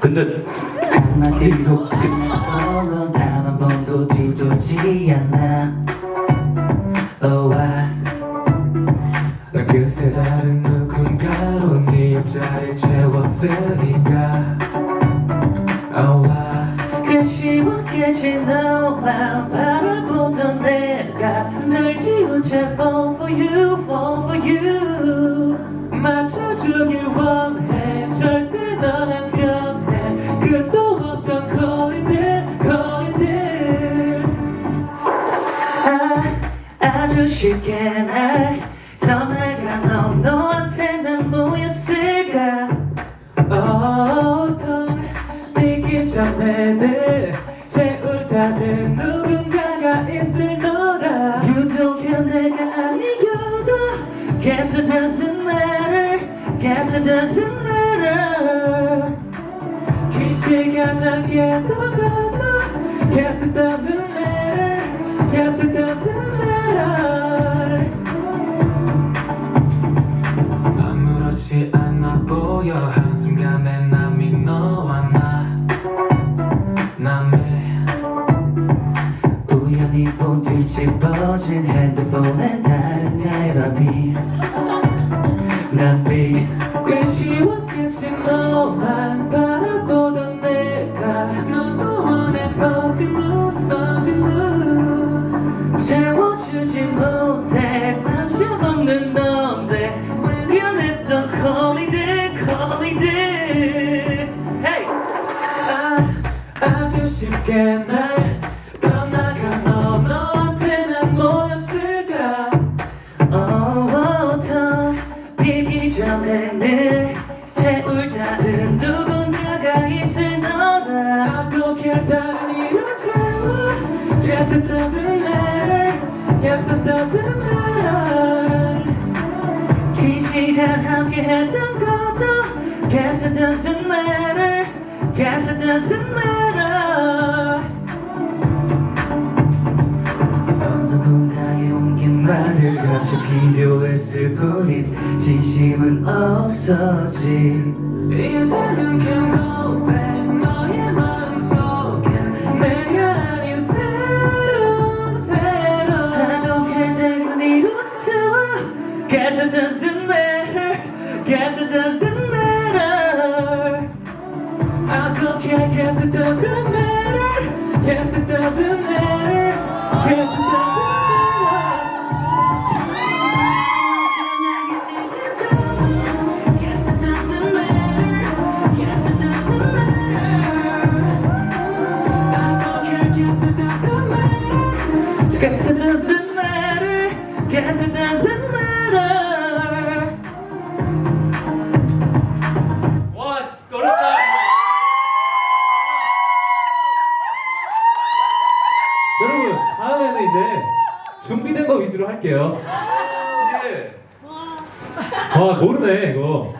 근데 한마디로 끝나서는 단한 번도 뒤돌지 않아. I 나 그새 다른 누군가로 네 옆자리를 채웠으니까. I 그 쉬웠겠지 너와 바라보던 내가 널채 fall for you 쉽게 날. 떠나가 너 너한테 난 뭐였을까? 어떤 비기 전에 늘 채울다는 누군가가 있을 거라 유독한 내가 아니어도 Guess it doesn't matter Guess it doesn't matter. 그 시간 하게도 가도 Guess it doesn't 본 뒤집어진 핸드폰에 다른 사람이 남이 꽤 쉬웠겠지 너만 바라보던 내가 너도 원해 something new something new 채워주지 못해 난 두려먹는 넌데 외면했던 calling calling Hey! 아, 아주 쉽게 날 Guess it doesn't matter Guess it doesn't matter 이 시간 함께 했던 것도 Guess it doesn't matter Guess it doesn't matter 누군가의 옮긴 말을 같이 필요했을 뿐인 진심은 없어진 이제는 can't go back Guess it doesn't matter. Guess it doesn't matter. I could care. Guess it doesn't matter. Guess it doesn't matter. Guess it doesn't. matter. Guess it doesn't 여러분 다음에는 이제 준비된 거 위주로 할게요. 아 모르네 이거.